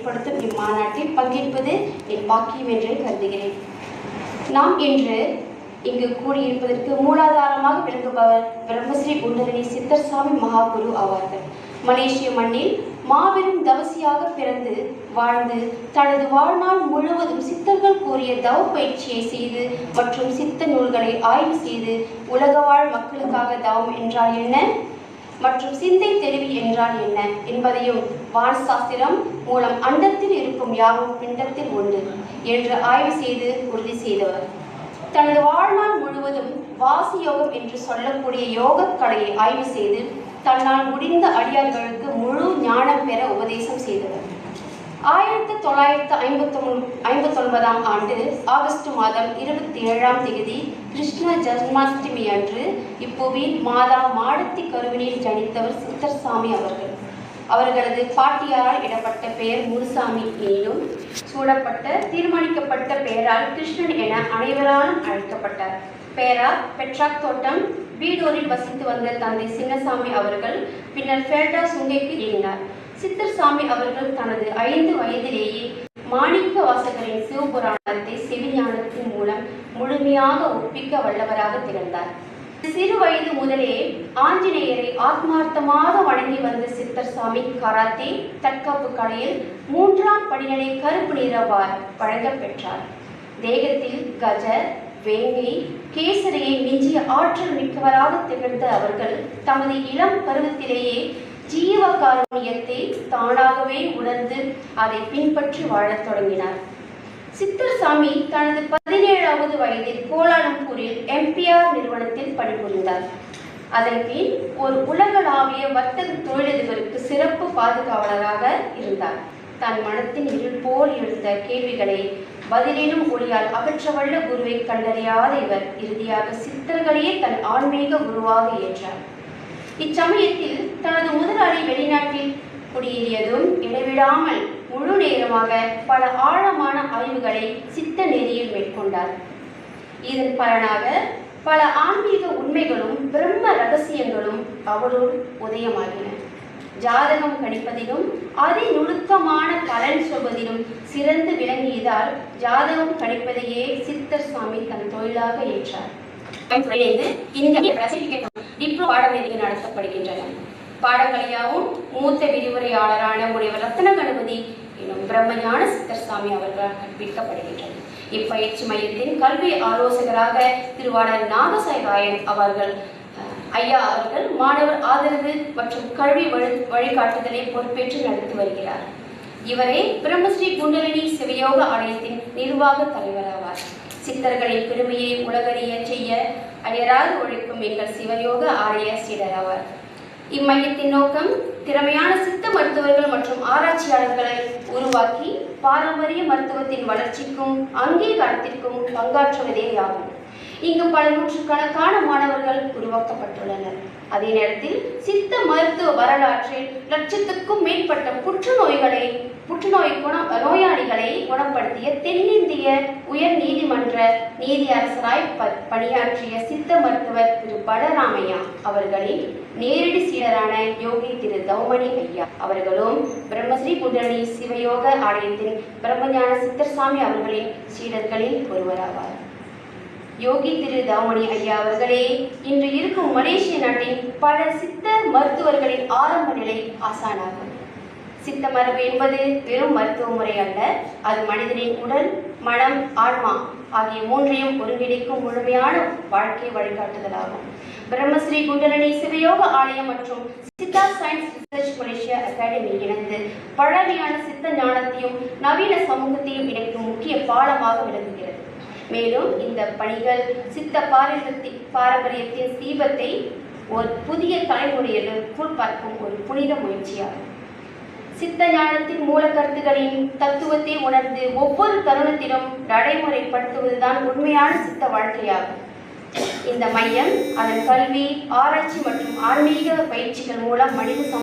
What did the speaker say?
ஏற்படுத்தும் இம்மாநாட்டில் பங்கேற்பது என் பாக்கியம் என்றே கருதுகிறேன். நாம் இன்று இங்கு கூடியிருப்பதற்கு மூலாதாரமாக விளங்குபவர் பிரம்மஸ்ரீ குண்டலினி சித்தர்சாமி மகாகுரு ஆவார்கள். மலேசிய மண்ணில் மாபெரும் தவசியாக பிறந்து வாழ்ந்து தனது வாழ்நாள் முழுவதும் சித்தர்கள் கூறிய தவ பயிற்சியை செய்து மற்றும் சித்த நூல்களை ஆய்வு செய்து உலக வாழ் மக்களுக்காக தவம் என்றால் என்ன? மற்றும் சிந்தை தெளிவு என்றால் என்ன என்பதையும் வான் சாஸ்திரம் மூலம் அண்டத்தில் இருக்கும் யாவும் பிண்டத்தில் உண்டு என்று ஆய்வு செய்து உறுதி செய்தவர். தனது வாழ்நாள் முழுவதும் வாசி யோகம் என்று சொல்லக்கூடிய யோகக் கலையை ஆய்வு செய்து தன்னால் முடிந்த அடியார்களுக்கு முழு ஞானம் பெற உபதேசம் செய்தவர். ஆயிரத்தி தொள்ளாயிரத்து ஐம்பத்தி ஐம்பத்தொன்பதாம் ஆண்டு ஆகஸ்ட் மாதம் இருபத்தி ஏழாம் தேதி கிருஷ்ண ஜன்மாஷ்டமி அன்று இப்புவியில் மாதா மாடத்தி கருவினில் ஜனித்தவர் சித்தர்சாமி அவர்கள். அவர்களது பாட்டியாரால் இடப்பட்ட பெயர் முருசாமி எனினும் சூடப்பட்ட தீர்மானிக்கப்பட்ட பெயரால் கிருஷ்ணன் என அனைவராலும் அழைக்கப்பட்டார். பெயரால் பெட்ராக் தோட்டம் வீடூரில் வசித்து வந்த தந்தை சின்னசாமி அவர்கள் பின்னர் ஃபேட்டா சுங்கைக்கு ஏறினார் சித்தர்சாமி அவர்கள் தனது ஐந்து வயதிலேயே மாணிக்க வாசகரின் சிவபுராணத்தை செவிஞானத்தின் மூலம் முழுமையாக ஒப்பிக்க வல்லவராக திகழ்ந்தார். சிறு வயது முதலே ஆஞ்சநேயரை ஆத்மார்த்தமாக வணங்கி வந்த சித்தர்சாமி கராத்தே தற்காப்பு கலையில் மூன்றாம் படிநிலை கருப்பு நிறவார் வழங்கப் பெற்றார். தேகத்தில் கஜ வேங்கை கேசரியை மிஞ்சிய ஆற்றல் மிக்கவராக திகழ்ந்த அவர்கள் தமது இளம் பருவத்திலேயே ஜீவ காருண்யத்தை தானாகவே உணர்ந்து அதை பின்பற்றி வாழத் தொடங்கினார். சித்தர்சாமி தனது பதினேழாவது வயதில் கோலாலம்பூரில் எம்பிஆர் நிறுவனத்தில் பணிபுரிந்தார். அதன் பின் ஒரு உலகளாவிய வர்த்தக தொழிலதிபருக்கு சிறப்பு பாதுகாவலராக இருந்தார். தன் மனத்தின் இருள் போல் எழுந்த கேள்விகளை பதிலிலும் ஒளியால் அகற்றவல்ல குருவை கண்டறியாத இவர் இறுதியாக சித்தர்களையே தன் ஆன்மீக குருவாக ஏற்றார். இச்சமயத்தில் தனது முதல் குடியேறியதும் இடைவிடாமல் முழு நேரமாக பல ஆழமான ஆய்வுகளை சித்த நெறியில் மேற்கொண்டார். இதன் பலனாக பல ஆன்மீக உண்மைகளும் பிரம்ம ரகசியங்களும் அவருள் உதயமாகின. ஜாதகம் கணிப்பதிலும் அதி நுணுக்கமான பலன் சொல்வதிலும் சிறந்து விளங்கியதால் ஜாதகம் கணிப்பதையே சித்தர் சுவாமி தன் தொழிலாக ஏற்றார். துறையிலிருந்து இந்திய டிப்ளோ பாடநெறிகள் நடத்தப்படுகின்றன பாடங்களையாவும் மூத்த விரிவுரையாளரான முனைவர் ரத்ன கணபதி எனும் பிரம்மஞான சித்தர் சாமி அவர்களால் கற்பிக்கப்படுகின்றது. இப்பயிற்சி மையத்தின் கல்வி ஆலோசகராக திருவாளர் நாகசாய் ராயன் அவர்கள் ஐயா அவர்கள் மாணவர் ஆதரவு மற்றும் கல்வி வழி வழிகாட்டுதலை பொறுப்பேற்று நடத்தி வருகிறார். இவரே பிரம்மஸ்ரீ குண்டலினி சிவயோக ஆலயத்தின் நிர்வாக தலைவராவார். சித்தர்களின் பெருமையை உலகறிய செய்ய அயராது ஒழிக்கும் எங்கள் சிவயோக ஆலய சீடராவார். இம்மையத்தின் நோக்கம் திறமையான சித்த மருத்துவர்கள் மற்றும் ஆராய்ச்சியாளர்களை உருவாக்கி பாரம்பரிய மருத்துவத்தின் வளர்ச்சிக்கும் அங்கீகாரத்திற்கும் பங்காற்றுவதேயாகும். இங்கு பல நூற்றுக்கணக்கான மாணவர்கள் உருவாக்கப்பட்டுள்ளனர். அதே நேரத்தில் சித்த மருத்துவ வரலாற்றில் லட்சத்துக்கும் மேற்பட்ட புற்றுநோய்களை புற்றுநோய் குண நோயாளிகளை குணப்படுத்திய தென்னிந்திய உயர் நீதிமன்ற நீதியரசராய் ப- பணியாற்றிய சித்த மருத்துவர் திரு. பலராமையா அவர்களின் நேரடி சீடரான யோகி திரு தௌமணி ஐயா அவர்களும் பிரம்மஸ்ரீ குண்டலினி சிவயோக ஆலயத்தின் பிரம்மஞான சித்தர்சாமி அவர்களின் சீடர்களில் ஒருவராவார். யோகி திரு தௌமணி ஐயா அவர்களே இன்று இருக்கும் மலேசிய நாட்டின் பல சித்த மருத்துவர்களின் ஆரம்ப நிலை ஆசானாகும். சித்த மரபு என்பது வெறும் மருத்துவ முறை அல்ல அது மனிதனின் உடல் மனம் ஆன்மா ஆகிய மூன்றையும் ஒருங்கிணைக்கும் முழுமையான வாழ்க்கை வழிகாட்டுதலாகும். பிரம்மஸ்ரீ குண்டலினி சிவயோக ஆலயம் மற்றும் Siddha science research Malaysia academy இணைந்து பழமையான சித்த ஞானத்தையும் நவீன சமூகத்தையும் இணைக்கும் முக்கிய பாலமாக விளங்குகிறது. மேலும் இந்த பணிகள் சித்த பாரம்பரியத்தின் பாரம்பரியத்தின் தீபத்தை ஒரு புதிய தலைமுறையிலும் பார்க்கும் ஒரு புனித முயற்சியாகும். சித்த ஞானத்தின் மூல கருத்துகளின் தத்துவத்தை உணர்ந்து ஒவ்வொரு தருணத்திலும் நடைமுறைப்படுத்துவதுதான் உண்மையான சித்த வாழ்க்கையாகும். இந்த மையம் அதன் கல்வி ஆராய்ச்சி மற்றும் ஆன்மீக பயிற்சிகள் மூலம் மனித